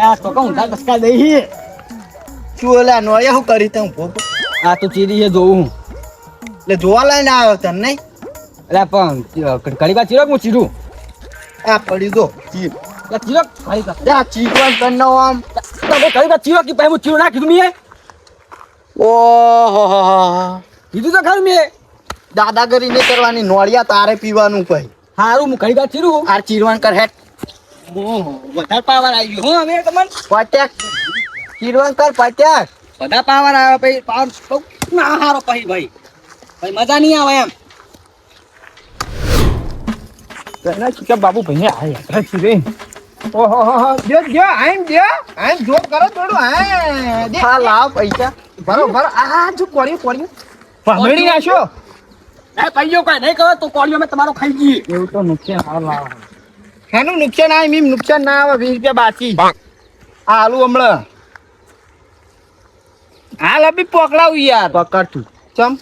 આ તો કહું તાર કસકા દઈ શું ઓલા નોળિયા હું કરી તું ભોગ? આ તો ચીરી છે જોવું એટલે જોવા લઈને આવ્યો તને નહીં? એટલે પણ ઘડી કે હું ચીરું. આ પડી દો ચીર. એટલે ચીરો ઘડી વાર ત્યાં ચીકવાન કરી નાખો આમ. તમે ઘડી વાર ચીરો કે હું ચીરું ના કીધું મેં. ઓહો કીધું તો ખરું મેં. દાદાગીરી નહીં કરવાની નોળિયા તારે પીવાનું કઈ. હારું હું ઘડી વાર ચીરું. આ ચીરવાન કર ઓહો, વધારે પાવર આવી ગયો. હું હવે તમને પટ્યાક ચીરવાન કર પટ્યાક બધા પાવર આવે ભાઈ પાવર બહુ ના હારો પછી ભાઈ. ભાઈ મજા નહીં આવે એમ. તને ચીકા બાબુ ભાઈ આ યાત્રા છે રે? ઓહો હો હો. જો જો આઈમ જો. આઈમ જો કરો થોડું હા દે હા લાવ પૈસા. ભરો ભરો. આ જો કોરી કોરી ભમણી નાશો. કાઈ નહીં કરો તો કોળીઓ મેં તમારો ખાઈ ગઈ. એવું તો નુકસાન હા લાવ. એનું નુકસાન આવે મીમ નુકસાન ના આવે વીસ રૂપિયા બાકી. આ આલુ હમણાં. હાલ અભી પકડાવું યાર. પકડ તું ચમ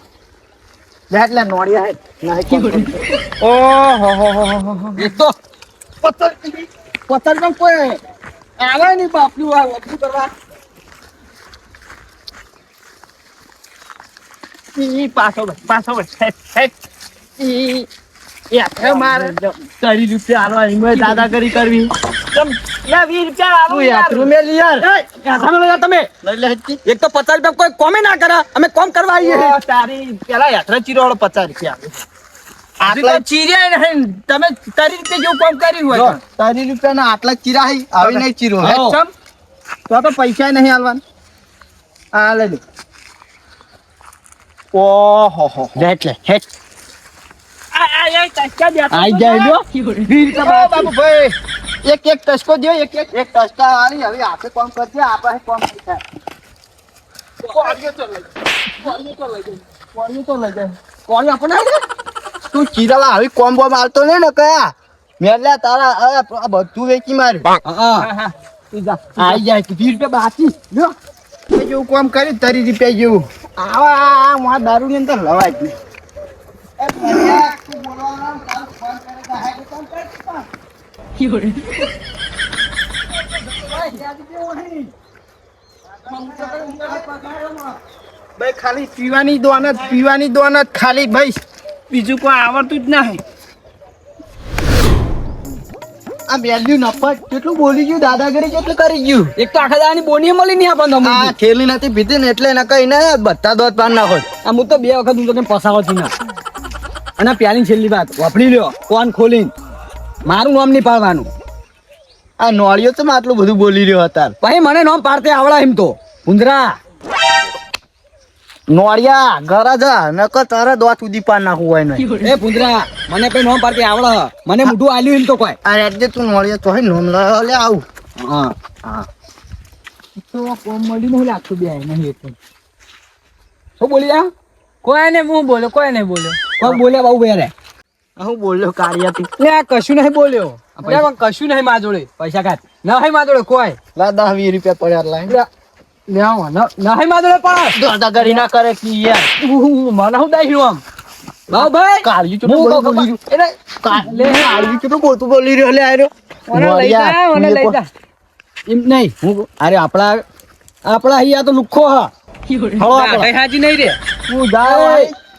એટલે નોળિયા હેટ ના ઓ હો હો હો હો એ તો પથ્થર પથ્થરમાં કોઈ આવે નહીં બાપનું આ વસ્તુ કરવા. ઈ પાછો પાછો. ઈ. એક તો પચાસ રૂપિયા કોઈ કોમે ના કરે અમે કોમ કરવા આવીએ. તારી પેલા યાત્રા ચીરો પચાસ રૂપિયા આટલા ચીર્યા નહીં. તમે તારી રીતે જેવું કામ કર્યું હોય. તારી આટલા ચીરા આવી નહીં ચીરો. તો તો પૈસા નહીં આલવાના. આ લે. ઓહો હો લે એટલે હેટ. આઈ જાય ઓ બાબુ ભાઈ એક એક ટસકો દ્યો એક એક એક ટસકા વાળી હવે હાથે કોમ કરજે આપણે કોમ થાય. કોળી આપણે તું ચીરાલા આવી કોમ બોમ આવતો નહીં ને કયા? મેલ્યા તારા આ બધું વેચી માર્યું. હા. હા હા. તું જા. આઈ જાય તું. વીસ રૂપિયા બાકી. લ્યો. જેવું કામ કર્યું તારી રૂપિયા જેવું. આવા આ આ દારૂ ની અંદર લવાય જ નહીં ભાઈ ખાલી પીવાની દોન જ પીવાની દોન જ ખાલી ભાઈ બીજું કોઈ આવડતું જ નહીં. આ મેલ્યું નફટ કેટલું બોલી ગયું દાદાગીરી કેટલું કરી ગયું? એક તો આખા દાદાની બોની મળી નહીં આપણને આ થેલી નથી પીધી ને એટલે એને કઈ ના બધા દોત પાન નાખો આ હું તો બે વખત હું તો કેમ પસાવો છું ના. અને પ્યાની છેલ્લી વાત વાપરી લ્યો કોન ખોલીને. મારું નામ નહીં પાડવાનું. આ નોળિયો તો આટલું બધું બોલી રહ્યો હતા? ભાઈ મને નામ પાડતે આવડા એમ તો. ઉંદરા. નોળિયા ઘરે જા નકર તારે દોત સુધી પાર નાખવું હોય નહીં. એ પુંદરા મને કઈ નોમ પાડતી આવડે મને મોઢું આલ્યું એમ તો કોઈ. આ એટલે તું નોળિયો તો હે નોમ લે આવું. હા. હા. તો કોમ મળી નહીં લાગતું બે નહીં એટલે. શું બોલ્યા કોઈ ને હું બોલ્યો કોઈ નહીં બોલો કોણ બોલ્યા બહુ બે હું બોલ્યો કાર્યથી. લે કશું નહીં બોલ્યો. લે લે, કશું નહીં મા જોડે. પૈસા કાઢ. નહીં મા જોડે કોઈ લા દસ વીસ રૂપિયા પડ્યા લાઈન લે, આવો, ન- નહીં મા જોડે પણ. દાદાગીરી ના કરે કી યાર. મને હું દાઈ આમ? બાવ ભાઈ કેટલું કહું બોલી રહ્યો. રહ્યું લે કાળિયું કેટલું બોલતો બોલી રહ્યો? લે આર્યો મને લઈ જા મને લઈ જા. એમ નહીં. હું અરે આપણા આપણા અહીંયા તો લુખ્ખો હા. હાજી નહીં રે. હું જા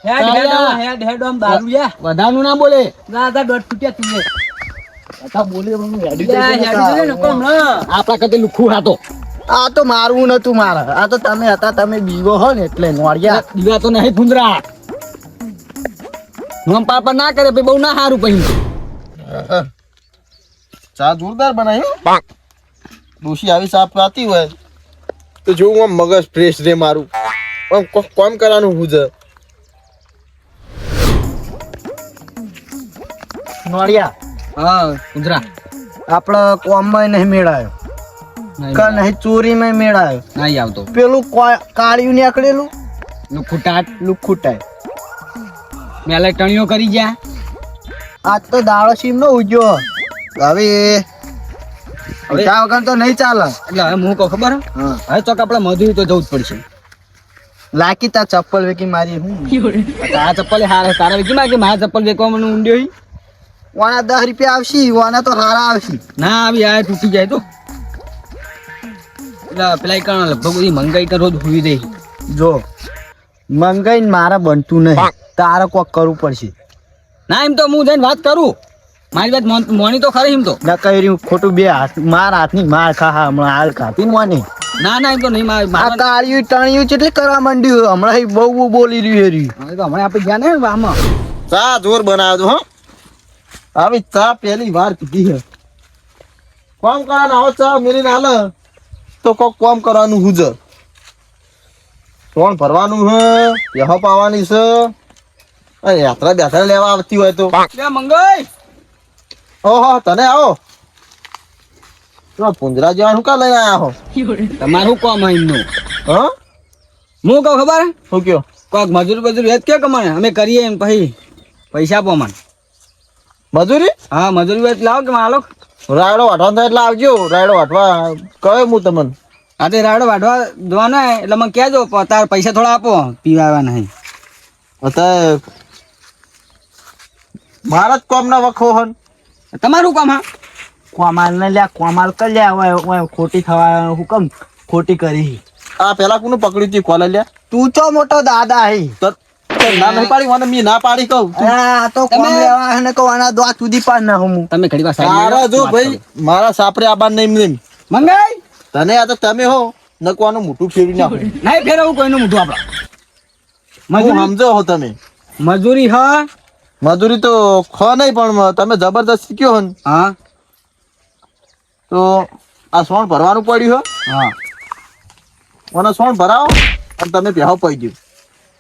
હેડ હેડ હેડ હેડ આમ દારૂ યા. વધારનું ના બોલે. ના તા દોઢ ફૂટ્યા તું લે. લે, આ તો મારવું નતું મારે. આ તો તમે હતા તમે બીવો હો ને એટલે નોળિયા દીવા તો નહીં ફુંદરા મમ પાપા ના કરે ભાઈ બહુ ના સારું પછી ચા જોરદાર બનાવ્યો ડોશી આવી સાફ પાતી હોય. તો જોઉં આમ મગજ ફ્રેશ રે મારું. આમ કોમ કરવાનું હું નોળિયા. હા ગુજરા આપણો કોમમાં નહીં મેળાયો. કે નહીં ચોરીમાં મેળાયો. નહીં આવતો. પેલું કાળિયું નીકળેલું? લુખ્ખું ટાટ લુખુટાય. મેલે ટણીઓ કરી ગયા. આજ તો દાડો સીમ નો ઉજ્યો. હવે પૈસા વગર તો નહીં ચાલે. એટલે હવે હું કહું ખબર? હા. હવે ચોક આપણે મજૂરી તો જવું જ પડશે. લાકી તા ચપ્પલ વેકી મારી હું. આ ચપ્પલ હારે તારા વેચી મારી મારા ચપ્પલ વેકવા મને ઊંડ્યો. વાના દસ રૂપિયા આવશે વાના તો સારા આવશે. ના આવી આ તૂટી જાય તો. પેલા પેલા લગભગ બધી મંગાઈ તો રોજ હોવી દે જો મંગાઈને મારા બનતું નહીં. તારે કોક કરવું પડશે. ના એમ તો હું જઈને વાત કરું. મારી વાત મોન- મોની તો ખરી એમ તો. ના કહી રહ્યું? ખોટું બે હાથ માર હાથની માર ખા હા હમણાં હાલ ખાતી મોની ના ના એમ તો નહીં માર- તાળિયું છે કેટલી કરવા માંડ્યું હમણાં બહુ બહુ બોલી રહ્યું હેરી તો હમણાં આપણે ગયા ને આમાં સા જોર બનાવ્યો હો. આવી ચા પહેલી વાર પીધી હે. કોમ કરવાનું આવો ચા મેળીને હાલ. તો કોક કોમ કરવાનું હુજ કોણ ભરવાનું છે યહો પાવાની છે. અરે યાત્રા બેઠા લેવા આવતી હોય તો. લે મંગાઈ. ઓહો તને આવો. તો પુંજરા જેવા શું કા લઈ આયા હો? તમારું કોમ હોય હ? હું કહું ખબર? શું કયો? કોક મજૂર બજૂર હેત કે કમાણે? અમે કરીએ એમ પછી. પૈસા આપો મને મજૂરી? હા મજૂરી હોય તો લાવો કે માલો? રાયડો વાટવાનો એટલે આવજો. રાયડો વાટવા કહ્યું હું તમને? હા તે રાયડો વાટવા જવાનો હે, એટલે મને કહેજો તાર પૈસા થોડા આપો પીવા નહીં અત્યારે ભારત જ કોમ ના વખો હન. તમારું કામ હા? કોમાલ ને લ્યા કોમાલ કર લ્યા ખોટી થવા હુકમ ખોટી કરી. આ પેલા કોનું પકડ્યું હતી કોલે લ્યા તું ચો મોટો દાદા હે. તો તો ના નહીં પાડી મને મી ના પાડી કહું. આ તો કોમ લેવા ને કહો આના દોત સુધી પાડ ના હું. તમે ઘડી વાર સાઈડ જો ભાઈ મારા સાપરે આબાન નહીં નહીં મંગાઈ તને આ તો તમે હો નકવાનું મોટું ફેરવી નાખો. નહીં ફેરવું કોઈનું મોઢું આપડા મજૂરી સમજો હો તમે મજૂરી હા? મજૂરી તો ખો નહીં પણ તમે જબરદસ્તી કયો હન હા. તો આ સોણ ભરવાનું પડ્યું હા. હો. મને સોણ ભરાવો અને તમે પહેવા પડી ગયું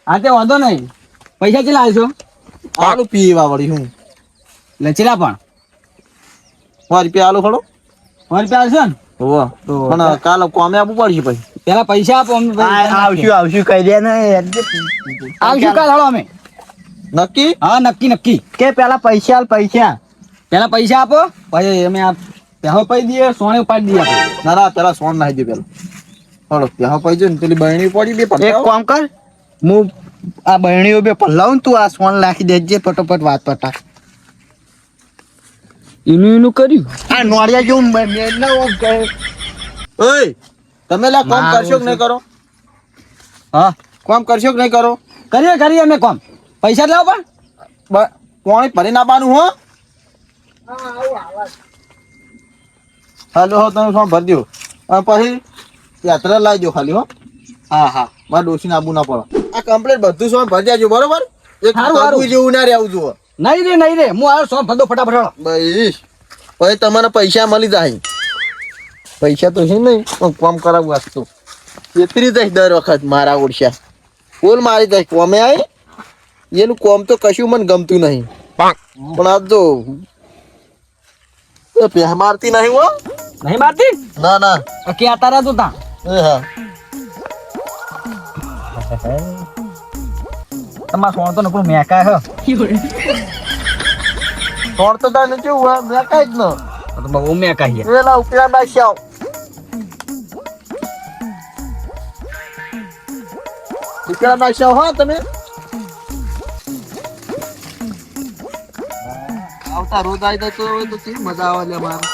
હા તે વાંધો નહીં. પૈસા ચેલા આવશો આલુ પીવા વળી હું. એટલે ચેલા પણ. સો રૂપિયા આલુ ખડો સો રૂપિયા આવશો ને? હોવા. તો પણ કાલે કોમે આપવું પડશે પછી. પેલા પૈસા આપો અમે આવશું આવશું કહી દે ને. આવશું કાલ હળો અમે. નક્કી? હા નક્કી નક્કી. કે પેલા પૈસા આલ પૈસા. પેલા પૈસા આપો પછી અમે આ પેહો પૈ દઈએ સોને ઉપાડી દઈએ. ના ના પેલા સોન નાખી દે પેલા. હળો ત્યાં પૈજો ને પેલી બહેણી પડી બે એક કામ કર. હું આ બહેણીઓ બે પલ્લાવું તું આ સોન નાખી દેજે પટોપટ વાત પટા એનું એનું કર્યું? આ નોળિયા જેવું મેં ઓમ કહે ઓય તમે લા કોમ કરશો કે નહીં કરો? હા? કોમ કરશો કે નહીં કરો? કરીએ કરીએ અમે કોમ. પૈસા લાવો પણ. કોણ ફરી ના પાનું હો? હાલો હો તમે ફોર્મ ભરી દો પછી યાત્રા લાવી દો ખાલી હો. હા હા. મારે ડોસીને આબુ ના પડે. આ કમ્પ્લીટ બધું સોન ભરી દેજો બરોબર? એક હારું. જેવું ના રહેવું જુઓ. નહીં રે નહીં રે હું આવ્યો સો ફંદો ફટાફટ. ભાઈ ભાઈ પછી તમારે પૈસા મળી જાય. પૈસા તો છે નહીં પણ કોમ કરાવું વાસ્તુ છેતરી દઈશ દર વખત મારા ઓળશા બોલ મારી દઈશ કોમે આવી એનું કોમ તો કશું મને ગમતું નહીં. પણ આ તો મારતી નહીં હો. નહીં મારતી? ના ના. ક્યાં તારા તો તા હા. તમારા સોણ તો નકરું મેકા હે તોડ તો તને કેવું હોય મેં કઈ જ ન તો બહુ મેકા હે પેલા ઉપલા નાખ્યા ઉપલા નાખ્યા હો તમે આવતા રોજ આવી તો મજા આવે લે મારે.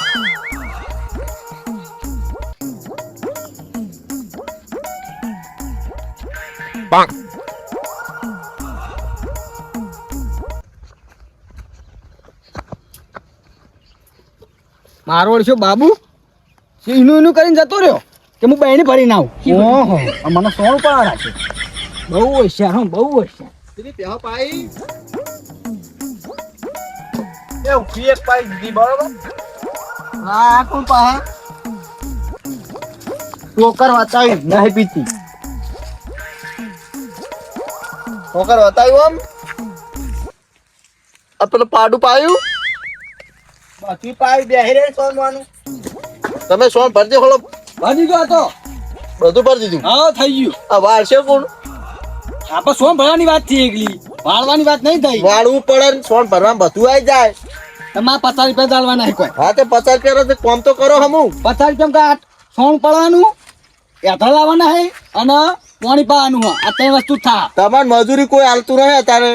મારો ઓળશો બાબુ? એનું એનું કરીને જતો રહ્યો? કે હું બહેણી ભરીને આવું? ઓહો મને સોળ પણ રાખે બહુ હોશિયાર હું બહુ હોશિયાર. પેલી પાઈ. એ ઊભી એક પાઈ દીધી બરોબર? હા કોણ પા ટોકર વતાવી નહીં પીતી. ટોકર બતાવ્યું આમ? આ પેલું પાડું પાયું? બાકી પાયું બેહી રે સોનવાનું તમે સોન ભરજે ખોલો. ભરી ગયો તો. બધું ભરી દીધું. હા થઈ ગયું. આ વાળશે કોણ? આપણે સોણ ભરવાની વાત થઈ એકલી. વાળવાની વાત નહીં થઈ. વાળવું પડે ને સોન ભરવામાં બધું આવી જાય. તમારે પચાસ રૂપિયા ચાલવાના કોઈ. હા તે પચાસ રૂપિયા તો કોમ તો કરો હમું. પચાસ રૂપિયા સોન સોણ પડવાનું? એધા લાવવાના હે અને પાણી પાવાનું હા આ ત્રણ વસ્તુ થા. તમાર મજૂરી કોઈ હાલતું નહીં અત્યારે?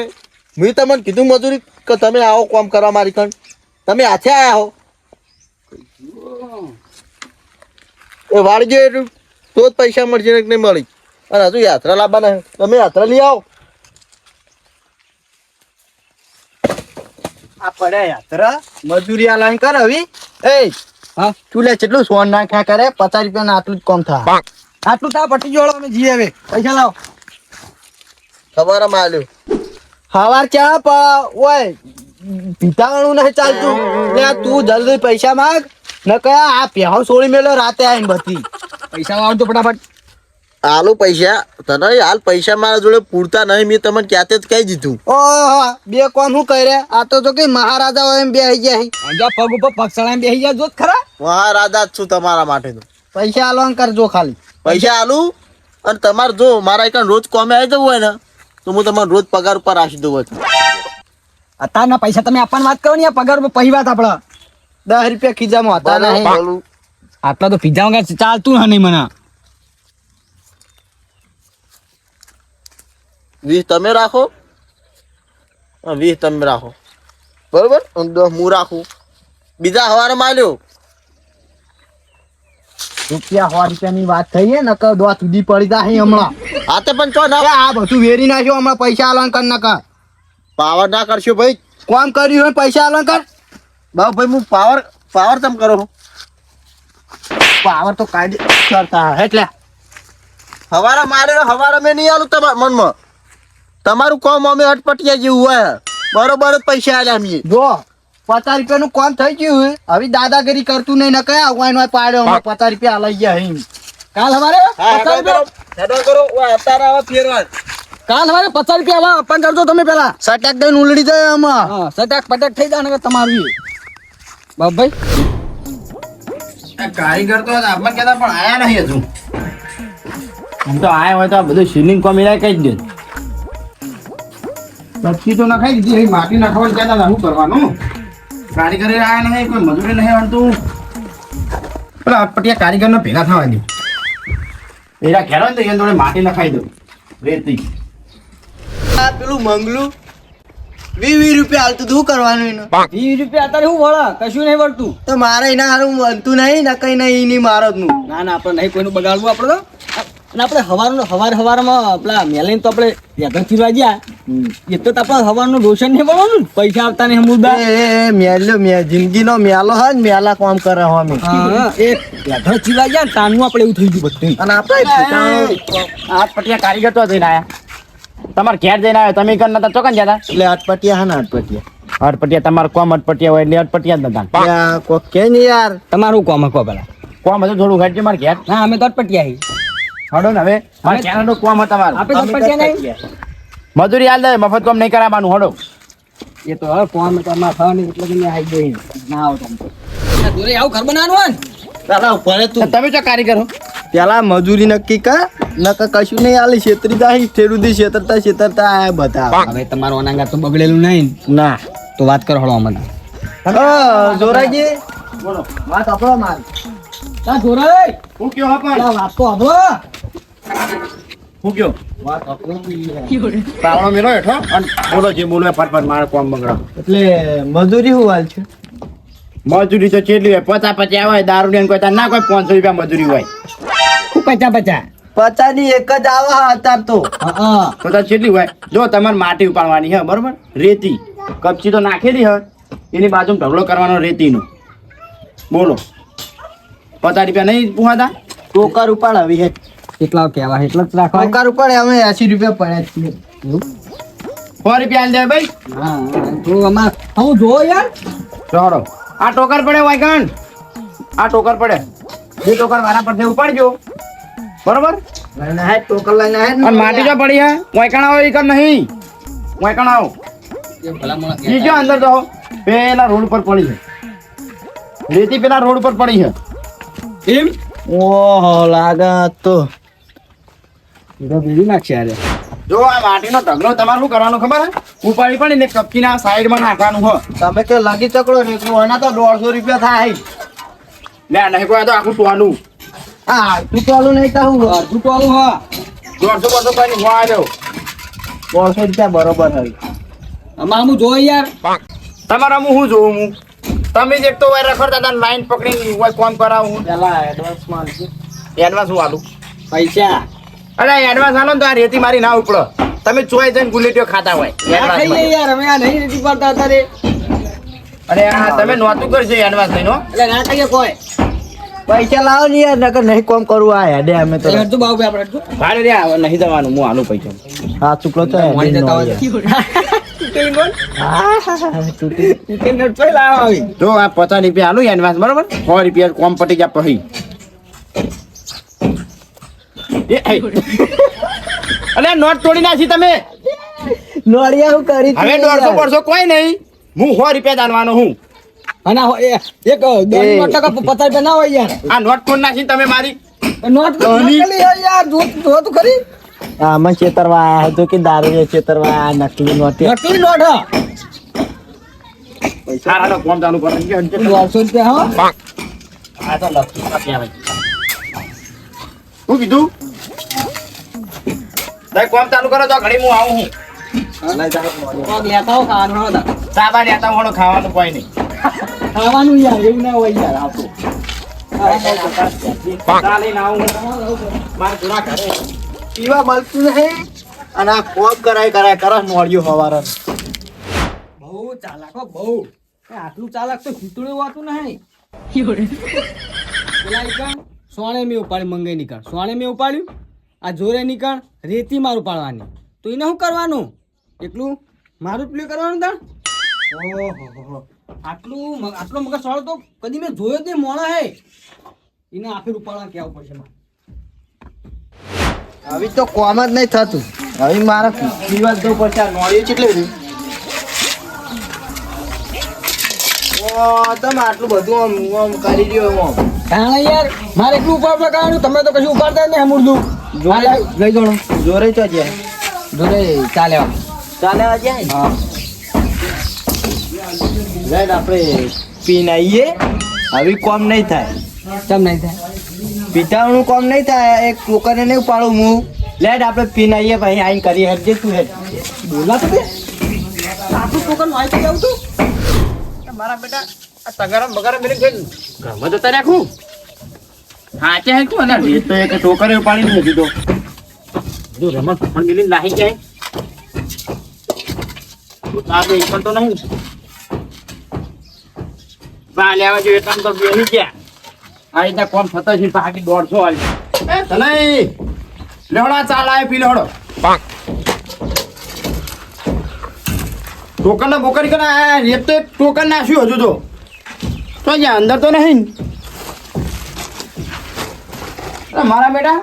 મેં તમને કીધું મજૂરી કે તમે આવો કામ કરવા મારી કણ. તમે હાથે આયા હો. એ વાળજે એટલું. તો જ પૈસા મળશે ને નહીં મળી. અને હજુ યાત્રા લાવવાના છે. તમે યાત્રા લઈ આવો. આ પડે યાત્રા. મજૂરી આ લાઈન કર હવે. એ હા? તું લે કેટલું સોન નાખ્યા કરે? પચાસ રૂપિયા ના આટલું જ કોમ થાય આટલું તા પટી જોડો અમે જઈએ હવે. પૈસા લાવો. તમારા માલ્યો હવાર ચા ઓય પીતાવાનું નહીં ચાલતું. લે તું જલ્દી પૈસા માંગ ન કયા આ પેહો સોળી મેલો રાતે આવીને બધી. પૈસા લાવો તો ફટાફટ. હાલો પૈસા તને હાલ પૈસા મારા જોડે પૂરતા નહીં મેં તમને ક્યાંતે જ કહી દીધું. ઓહો બે કોણ શું કરે આ તો જો કે મહારાજા હોય એમ બે આવી ગયા અંજા પગ ઉપર પગ ચડાઈને ગયા જો ખરા. મહારાજા જ છું તમારા માટે તો પૈસા આલવાન કરજો ખાલી. પૈસા આલું અને તમારે જો મારા એક રોજ કોમે આવી જવું હોય ને તો હું તમારે રોજ પગાર ઉપર રાખી દઉં છું. અત્યારના પૈસા તમે આપવાની વાત કરો ને પગાર ઉપર પહેલી વાત આપડે. દસ રૂપિયા ખીજામાં હતા. નહીં આટલા તો પીઝા વગર ચાલતું હા નહીં મને. વીસ તમે રાખો. વીસ તમે રાખો. બરોબર? હું રાખું. બીજા હવારે માલ્યો. રૂપિયા સો રૂપિયાની વાત થઈ છે નકર દોત સુધી પડી જાય હમણાં. હાથે પણ ચો એ ના આ બધું વેરી નાખ્યો હમણાં પૈસા આલવાન કર નકર. પાવર ના કરશો ભાઈ. કોમ કર્યું હોય પૈસા અલંકાર કર. બાબુ ભાઈ હું પાવર પાવર તમ કરો પાવર તો કાયદે કરતા એટલે. હવારે મારે હવારે મેં નહીં આલું તમારા મનમાં. તમારું કોમ અમે અટપટિયા જેવું હોય. બરોબર જ પૈસા આલ્યા અમે. જો પચાસ રૂપિયાનું કોમ થઈ ગયું હવે દાદાગીરી કરતું નહીં ન કયા વાઈન વાય પાડ્યો પચાસ રૂપિયા લઈ ગયા હી. કાલ હવારે કાલ હવારે પચાસ રૂપિયા આપણ કરજો તમે પેલા. સટેક દઈને ઉલડી જાય આમાં. સટક થઈ જાય ને તમારી બાપભાઈ કારીગર તો આપણે કહેતા પણ આયા નહીં હજુ. આમ તો આયા હોય તો આ બધું સ્વિમિંગ કોમ એના કહી જ દે. પછી તો નખાઈ દીધી. માટી નાખવાનું કહેતા શું કરવાનું. કારીગર આયા નહીં કોઈ મજૂરી નહીં આવતું આ પટિયા કારીગરને ભેગા થવા દે. એરા ઘેરો ને તો એને જોડે માટી નખાઈ દઉં. રેતી આ પેલું મંગલું. વી વી રૂપિયા હાલતું શું કરવાનું એનું? વી રૂપિયા અત્યારે શું વળા? કશું નહીં વળતું. તો મારે એના હારું બનતું નહીં ને કઈ નહીં એની મારો જ ના ના આપણે નહીં કોઈનું બગાડવું આપણે તો. અને આપણે સવારનું હવાર હવારમાં આપણા મેલીને તો આપણે યાદર ફીરવા ગયા. એ તો આપણે હવારનું રોશન નહીં મળવાનું પૈસા આવતા નહીં મુદ્દા એ મેલ્યો મે જિંદગીનો મેલો હોય ને મેલા કામ કરે હો અમે. એ યાદર ફીરવા ગયા તાનું આપણે એવું થઈ ગયું બધું અને આપણે આ પટિયા કારીગર તો જઈને આયા. તમારે ઘેર જઈને આવ્યો તમે કર નતા ચોકન જતા એટલે અટપટિયા હા ને અટપટિયા. અટપટિયા તમારે કોમ અટપટિયા હોય એટલે અટપટિયા જ નતા. કોક કે નહીં યાર. તમારું કોમ કહો પેલા. કોમ હતું થોડું છે મારે ઘેર. ના અમે તો અટપટિયા હી. હડો ને હવે? મારે કોમ મજૂરી હાલ દે મફત કોમ નહીં કરાવવાનું હડો. એ તો હવે કોમ તો અમારે થવાની એટલે તમે આવી ગઈ. ના આવો તમે. દૂરે આવું ઘર બનાવવાનું ને? પેલા તું. તમે ચો કારીગર હો? પેલા મજૂરી નક્કી કર નકર કશું નહીં આલી છેતરી જાય છેતરતા છેતરતા આયા બધા. હવે તમારું અનાંગા તો બગડેલું નહીં. ના. તો વાત કરો હળો અમને જોરાજી. બોલો વાત આપણો માર. તા જોરાય હું કયો હા પણ? વાત તો હબો હું કયો? વાત આપણો પાવડો મેલો હેઠો? અને બોલો જે બોલો ફટફટ મારે કોમ બગડો. એટલે મજૂરી શું હાલ છે? મજૂરી તો કેટલી હોય? પચાસ પચાસ હોય દારૂ ને કોઈ ના કોઈ પાંચસો રૂપિયા મજૂરી હોય. ખૂબ પચા પચા ની એક જ આવે હતા અત્યાર તો. હા તો કેટલી હોય? જો તમારે માટી ઉપાડવાની હે બરોબર? રેતી. કપચી તો નાખેલી હે એની બાજુ ઢગલો કરવાનો રેતીનો. બોલો. પચાસ રૂપિયા નહીં પુહાતા? ટોકર ઉપાડ આવી હે. એટલા કહેવા એટલો જ રાખવા ટોકર ઉપાડે અમે એસી રૂપિયા પડ્યા છીએ સો રૂપિયા દે ભાઈ. હા તો અમાર હું જો યાર. ચોરો આ ટોકર પડે વાયકણ આ ટોકર પડે. બે ટોકર વાળા પરથી ઉપાડજો. બરોબર? લઈને ટોકર લઈને અને માટી જો પડી હે. વાયકણ આવો એ કર નહીં. વાયકણ આવો. બીજો અંદર જાઓ પેલા રોડ પર પડી છે. રેતી પેલા રોડ પર પડી છે. એમ? ઓહો લાગે તો તો બીજું નાખશે અરે જો આ માટીનો ઢગલો તમારે શું કરવાનું ખબર હે? ઉપાડી પણ એને કપકીના સાઈડમાં નાખવાનું હો. તમે કે લગી ચકડો ને એટલું એના તો દોઢસો રૂપિયા થાય. લે નહીં કોઈ તો આખું ટોલું હા તું ટોલું નહીં તો હું અડધું તો આવું હા. દોઢસો બસો કઈ હું આવ્યો દોઢસો રૂપિયા બરોબર હોય. અમારું હું જો યાર. તમારા હું શું જોઉં હું? તમે જ એક તો વાય રખો દાદા લાઈન પકડીને હોય કોમ કરાવું પેલા એડવાન્સમાં એડવાન્સ હું આલું. પૈસા. અરે એડવાન્સ આલો ને તો આ રેતી મારી ના ઉપડો. તમે ચોઈ જઈને ગુલેટીઓ ખાતા હોય. યાર અમે આ નહીં રેતી પડતા અત્યારે. અરે આ તમે નોતું કરજો એડવાન્સ નહીં નો એટલે ના ખાઈએ કોઈ. પૈસા લાવો ને યાર નકર નહીં કોમ કરવું આ હેડે અમે તો હેડતું બાબુ આપણે ભાડે રે નહીં જવાનું હું આલું પૈસા. હા ચૂકલો તો તૂટી નોટ ચોય લાવો આવી. જો આ પચાસ રૂપિયા આલું એડવાન્સ બરોબર? સો રૂપિયા કોમ પટી ગયા પછી. એ, એ. નોટ તોડી નાખી તમે. નોળિયા હું કરી હવે દોઢસો બરસો કોઈ નહીં. હું સો રૂપિયા દાનવાનો હું. અને એક દોઢ નોટ ટકા પચાસ રૂપિયા ના હોય યાર. આ નોટ તોડ નાખી તમે મારી. નોટ તો યાર જો જો તો ખરી. આમાં ચેતરવા આયા હતો કે દારૂ ચેતરવા આ નકલી નોટી નકલી નોટ ચાલુ કરો. દોઢસો રૂપિયા હા? આ તો લખી ભાઈ શું કીધું? ભાઈ કોમ ચાલુ કરો તો ઘડી હું આવું હું લેતા હો ખાવાનું કોઈ નહીં. ખાવાનું યાર એવું ના હોય યાર આપણું ચા લઈને આવું. હું. મારે થોડા ઘરે. પીવા મળતું નહીં અને આ કોમ કરાય કરાય કરા નોળિયું હવારે. બહુ ચાલાક, બહુ. આટલું ચાલાક તો ખીતળું વાતું નહીં. પેલા નીકળ સોણે મેં ઉપાડી મંગાઈ નીકળ સોણે મેં ઉપાડ્યું, આ જોરે નીકળ રેતી મારું પાડવાની તો એને શું કરવાનું? એટલું મારું પ્લે કરવાનું તાણ? ઓહો આટલું આટલો મગજ સોળો તો કદી મેં જોયો જ નહીં, મોણા હે. એને આખી ઉપાડવા કહેવું પડશે મારે. હવે તો કોમ જ નહીં થતું. હવે મારા પીવા જવું પડશે આ નોળિયું કેટલી બધી. ઓ તમે આટલું બધું આમ આમ કરી રહ્યો આમ. કારણ યાર મારે એટલું ઉપાડવા કરવાનું તમે તો કશું ઉપાડતા નહીં મૂળદું જોરે લઈ જાણો જોરે તો જાય. જોરે ચાલે ચાલે હા. આપણે પીન આવીએ. હવે કોમ નહીં થાય. કેમ નહીં થાય? પીટાવાનું કોમ નહીં થાય. એક ટોકને નહીં પાડું હું. લેટ આપણે પીને આવીએ પછી આઈને કરીએ હેડ તું હેડ. બોલા તો બે આટલું ટોકન માહિતી જાવ તું. મારા બેટા, આ તગારમ બગારમ મેરે ઘર તો જતા રાખું. હાચે હે તું અને એ તો એક ટોકરે ઉપાડી નથી તો જો રમણ પણ મિલી લાહી જાય. આ પણ તો નહીં. બા, લેવા જોઈએ તમ તો બેહી ગયા. આ રીતના કોમ થતો છે બાકી દોઢસો હાલ. એ તને લેવડા ચાલ આય પી લેવડો ટોકન ના બોકરી કરે એ તો એક ટોકન નાખ્યું હજુ તો. તો અહીંયા અંદર તો નહીં અરે મારા બેટા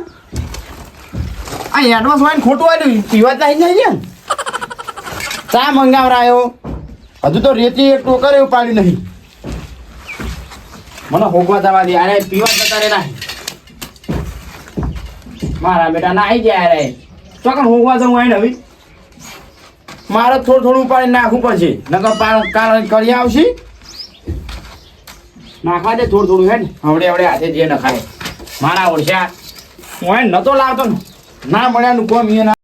આ એડવાન્સ વાઈન ખોટું આવ્યું પીવા જ નહીં જાય ને. ચા મંગાવરાયો. હજુ તો રેતી એક ટોકર એવું પાડ્યું નહીં. મને હોગવા જવા દે, અરે પીવા જતા રે ના. મારા બેટા ના આવી ગયા રે. ચોકન હોગવા જવું આવીને હવે? મારે થોડું થોડું ઉપાડી નાખવું પડશે. નકર કાલ કરી આવશે. નાખવા દે થોડું થોડું હેડ હવડે હવડે હાથે જે નખાય. મારા ઓળખ્યા હું નતો લાવતો ને. ના મળ્યાનું કોમ એ ના